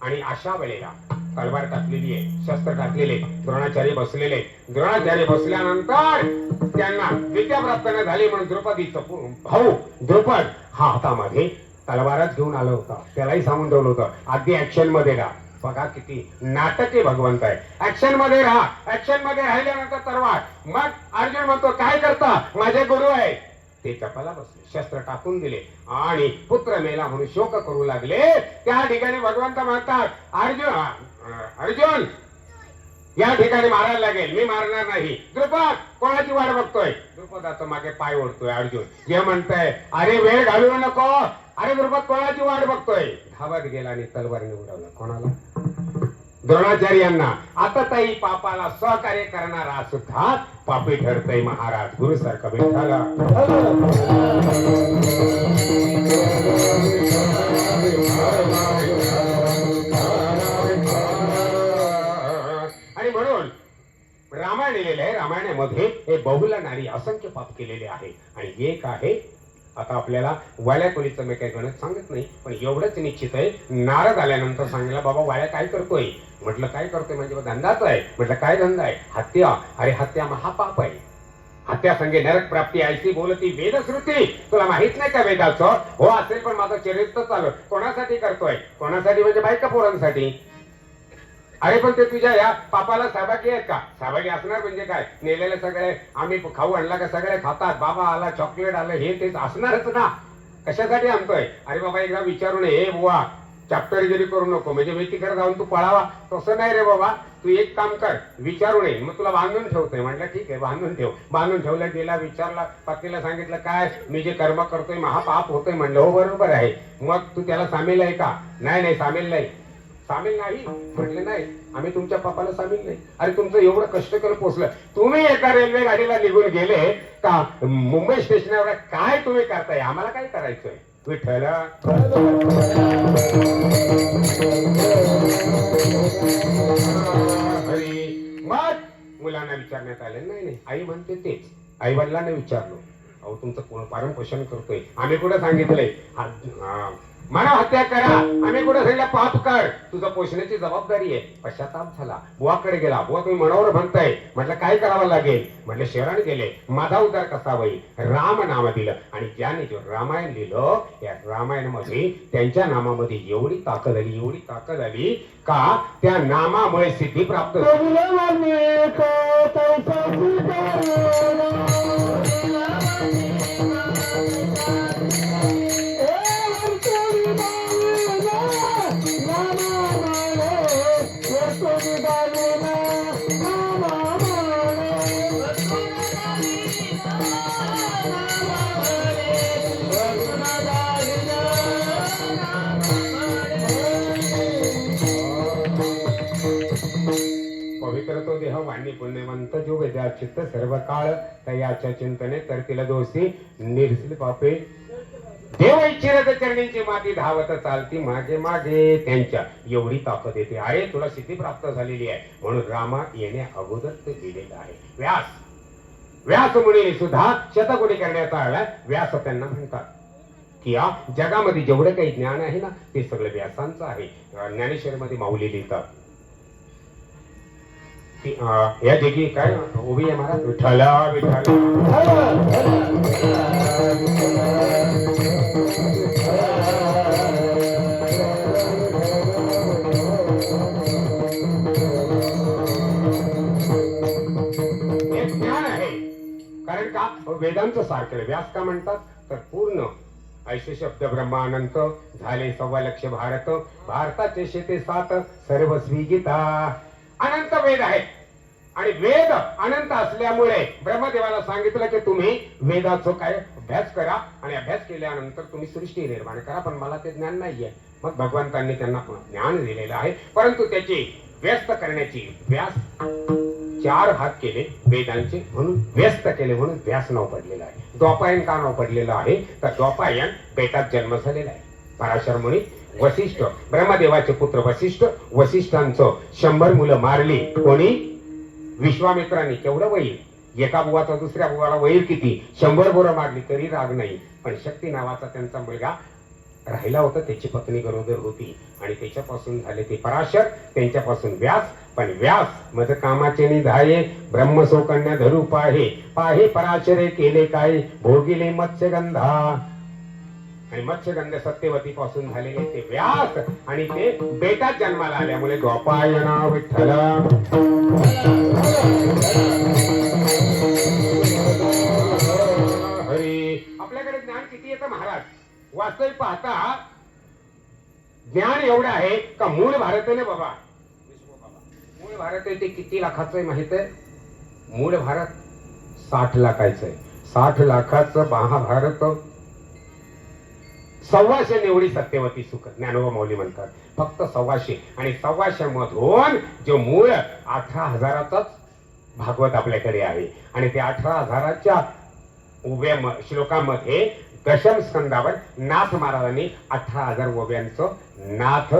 आणि अशा वेळेला तलवार टाकलेली आहे शस्त्र टाकलेले द्रोणाचार्य बसलेले द्रोणाचार्य बसल्यानंतर त्यांना विद्या प्राप्त न झाली म्हणून द्रौपदीचं भाऊ द्रुपद हा हातामध्ये तलवारच घेऊन आला होता. त्यालाही सांगून ठेवलं होतं. अगदी ऍक्शनमध्ये का बघा किती नाटक भगवंत आहे. ऍक्शनमध्ये राहा. ऍक्शनमध्ये राहिल्यानंतर तलवार मग अर्जुन म्हणतो काय करता? माझे गुरु आहे. ते कपाला बसले. शस्त्र टाकून दिले. आणि पुत्र मेला म्हणून शोक करू लागले. त्या ठिकाणी भगवंत म्हणतात अर्जुन अर्जुन या ठिकाणी मारायला लागेल. मी मारणार नाही. द्रुपद कोणाची वाट बघतोय? द्रुपदाचं मागे पाय ओढतोय अर्जुन. जे म्हणतंय अरे वेळ घालवू नको. अरे द्रुपद कोणाची वाट बघतोय? धावत गेला आणि तलवारीने उडवलं. कोणाला? द्रोणाचार्यांना आता ताई पापाला सहकार्य करणारा सुद्धा पापी ठरतय महाराज. गुरु सारखा आणि म्हणून रामायण लिहिलेलं आहे. रामायणामध्ये हे बहुला नारी असंख्य पाप केलेले आहे. आणि एक आहे आता आपल्याला वाल्या कोणीचं मी काही गणित सांगत नाही पण एवढंच निश्चित आहे नारद आल्यानंतर सांगितलं बाबा वाल्या काय करतोय? म्हटलं काय करतोय? म्हणजे धंदाच आहे. म्हटलं काय धंदा आहे? हत्या. अरे हत्या महापाप आहे. हत्या संगे नरक प्राप्ती आयसी बोलती वेदश्रुती. तुला माहीत नाही का वेदाचं? हो असेल पण माझं चरित्र चालू कोणासाठी करतोय? कोणासाठी? म्हणजे बायका पोरांसाठी. अरे पण ते तुझ्या या पापाला सहभागी आहेत का? सहभागी असणार म्हणजे काय? नेलेले सगळे आम्ही खाऊ आणला का सगळे खातात. बाबा आला चॉकलेट आलं हे तेच असणारच ना. कशासाठी आणतोय अरे बाबा एकदा विचारू नये. हे बुवा जरी करू नको म्हणजे मी तिकडे जाऊन तू पळावा. तसं नाही रे बाबा. तू एक काम कर विचारू नये. मग तुला बांधून ठेवतोय. म्हटलं ठीक आहे बांधून ठेव. बांधून ठेवलं गेला विचारला. पत्नीला सांगितलं काय? मी जे कर्म करतोय महापाप होतोय. म्हणलं हो बरोबर आहे. मग तू त्याला सामील आहे का? नाही नाही सामील नाही. सामील नाही म्हटले नाही. आम्ही तुमच्या पापाला सामील नाही. अरे तुमचं एवढं कष्ट करून पोहोचलं तुम्ही एका रेल्वे गाडीला निघून गेले का? मुंबई स्टेशनवर काय तुम्ही करताय? आम्हाला काय करायचंय? विठ्ठल. मग मुलांना विचारण्यात आले. नाही नाही आई म्हणते तेच. आई वडिलांना विचारलो. अहो तुमचं पारण पोषण करतोय? आम्ही कुठं सांगितलंय? हा- हत्या करा. आम्ही कुठे सगळ्या पाप कर. तुझं पोषणाची जबाबदारी आहे. पश्चाताप झाला. बुवाकडे गेला. बुवा तुम्ही मनावर म्हणताय म्हटलं काय करावं लागेल? म्हटलं शरण गेले. माझा उद्धार कसा होईल? राम नाव दिलं. आणि ज्याने जो रामायण लिहिलं या रामायणामध्ये त्यांच्या नामामध्ये एवढी ताकद आली एवढी ताकद आली का त्या नामामुळे सिद्धी प्राप्त पुण्यवंत जो वेद्या चित्त सर्व काळ तयाच्या चिंतने तर तिला दोषी निर्सिल पापे. देव इच्छिरत चरणींची माती धावत चालती मागे मागे. त्यांच्या एवढी ताकद येते आहे तुला सिद्धी प्राप्त झालेली आहे. म्हणून रामा येणे अगोदर ते दिलेलं आहे. व्यास. व्यास मुळे सुद्धा शतकोटी करण्याचा आला व्यास त्यांना म्हणतात की या जगामध्ये जेवढं काही ज्ञान आहे ना ते सगळं व्यासांचं आहे. ज्ञानेश्वरीमध्ये माऊली लिहितात. या जगी काय उभी आहे महाराज. विठ्ठला विठ्ठला. हे ज्ञान आहे. कारण का? वेदांचं सार केलं व्यास का म्हणतात? तर पूर्ण. ऐसे शब्द ब्रह्मानंत झाले सव्वा लक्ष भारत भारताचे शेते सात सर्वस्वी गीता. अनंत वेद आहेत. आणि वेद अनंत असल्यामुळे ब्रह्मदेवाला सांगितलं की तुम्ही वेदाचं काय अभ्यास करा आणि अभ्यास केल्यानंतर तुम्ही सृष्टी निर्माण करा पण मला ते ज्ञान नाहीये. मग भगवंतांनी त्यांना ज्ञान दिलेलं आहे. परंतु त्याची व्यस्त करण्याची व्यास चार हात केले वेदांचे म्हणून व्यस्त केले म्हणून व्यास नाव पडलेलं आहे. द्वापायन का नाव पडलेलं आहे? तर द्वापायन बेटात जन्म झालेला आहे. पराशर मुनी वसिष्ठ ब्रह्मदेवाचे पुत्र वसिष्ठ वसिष्ठांचं शंभर मुलं मारली. कोणी? विश्वामित्रांनी. केवढं वैर? एका बुवाचा दुसऱ्या बुवाला वैर किती? शंभर बोरं मारली तरी राग नाही. पण शक्ती नावाचा त्यांचा मुलगा राहिला होता त्याची पत्नी गरोदर होती. आणि त्याच्यापासून झाले ते पराशर त्यांच्यापासून व्यास. पण व्यास मज कामाचे निधाये ब्रह्मसोकन्या धरू पाहे. पाहे पराशरे केले काय? भोगिले मत्स्यगंधा. आणि मत्स्यगंध सत्यवती पासून झालेले ते व्यास आणि ते बेटात जन्माला आल्यामुळे गोपायना विठ्ठल. हरी आपल्याकडे ज्ञान किती येतं महाराज? वास्तविक पाहता ज्ञान एवढं आहे का मूळ भारत आहे ना बाबा? मूळ भारत आहे ते किती लाखाचं आहे माहीत आहे? मूळ भारत साठ लाखाचं आहे. साठ लाखाचं महाभारत सव्वाशे निवडी सत्यवती सुख ज्ञानोबा माऊली म्हणतात. फक्त सव्वाशे. आणि सव्वाशे मधून जो मूळ अठरा हजाराचाच भागवत आपल्याकडे आहे. आणि ते अठरा हजाराच्या उभ्या श्लोकामध्ये दशम स्कंदावर नाथ महाराजांनी अठरा हजार ओव्यांचं नाथ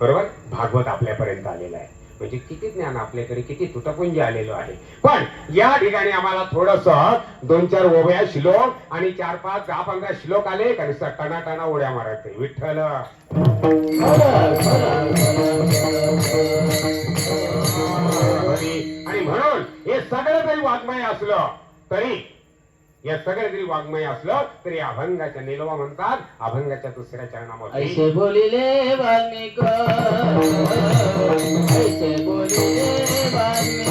बरोबर? भागवत आपल्यापर्यंत आलेलं आहे. म्हणजे किती ज्ञान आपल्याकडे किती तुटपुंज आलेलो आहे. पण या ठिकाणी आम्हाला थोडस दोन चार ओव्या श्लोक आणि चार पाच दहा पंधरा श्लोक आले कारण नुसतं टनाटना उड्या मारत विठ्ठल. आणि म्हणून हे सगळं जरी वाङ्मय असलं तरी या सगळं जरी वाङ्मय असलं तरी अभंगाच्या निलवा म्हणतात अभंगाच्या दुसऱ्या चरणामध्ये. ऐसे बोलिले वाल्मिक ऐसे बोलिले वाल्मिक.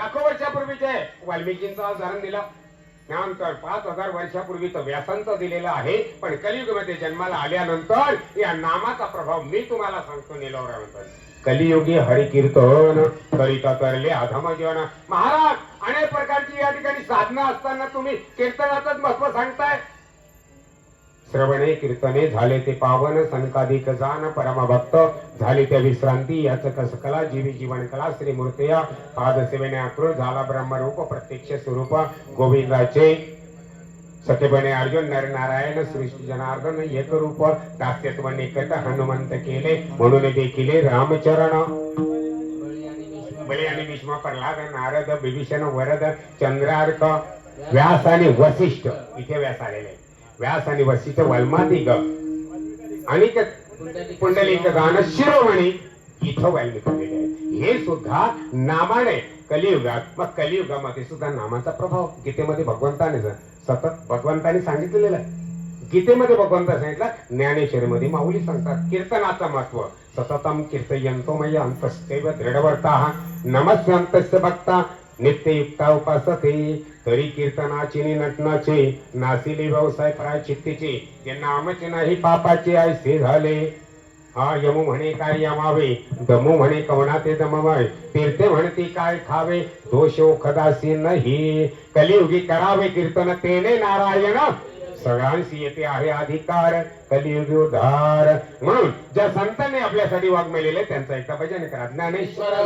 लाखो वर्षापूर्वीचे वाल्मिकींचं उदाहरण दिलं. त्यानंतर पाच हजार वर्षापूर्वीचं व्यासांचं दिलेलं आहे. पण कलियुगमध्ये जन्माला आल्यानंतर या नामाचा प्रभाव मी तुम्हाला सांगतो निलवरानंतर. कलियुगी हरिकीर्तन करिता करले अधम जीवन. महाराज अनेक प्रकारची या ठिकाणी साधना असताना तुम्ही कीर्तनाचंच महत्त्व सांगताय. श्रवणे कीर्तने झाले ते पावन संकाधिक जान परमभक्त झाले त्या विश्रांती याच कस कला जीवी जीवन कला श्री मूर्तया पादसेवेने आक्रोश झाला ब्रह्मरूप प्रत्यक्ष स्वरूप गोविंदाचे सत्यपणे अर्जुन नरनारायण सृष्टी जनार्दन एक रूप दास्यत्व निकट हनुमंत केले म्हणून देखील रामचरण. बळी आणि भीष्म प्रल्हाद नारद विभीषण वरद चंद्रार्क व्यास आणि वसिष्ठ इथे व्यास आलेले व्यास आणि वसिष्ठ वल्मादिग आणि पुंडलिक गान शिरोमणी इथं वाल्मिक आहे. हे सुद्धा नामाने कलियुगात मग कलियुगामध्ये सुद्धा नामाचा प्रभाव गीतेमध्ये भगवंताने सतत भगवंताने सांगितलेलं आहे. गीतेमध्ये भगवंत सांगितलं ज्ञानेश्वरीमध्ये माऊली सांगतात कीर्तनाचं महत्त्व. सततम कीर्तयंतो मय अंतस्तेव दृढवर्ता नमस्यंतस्य भक्ता नित्ययुक्ता उपासते तरी कीर्तनाची नटनाचे नासिले व्यवसाय प्रायचित्तीचे जे नामचे नाही पापाचे ऐसे झाले. हा यमू म्हणे काय यमावे दमू म्हणे कवणा ते दमवाय तीर्थे म्हणती काय खावे दोषो ओखदासी नाही. कलियुगी करावे कीर्तन तेने नारायण सगळ्यांशी येते आहे अधिकार कलियुगोद्धार म्हणून ज्या संतांनी आपल्यासाठी वागमेलेले त्यांचा एकदा भजन करा. ज्ञानेश्वर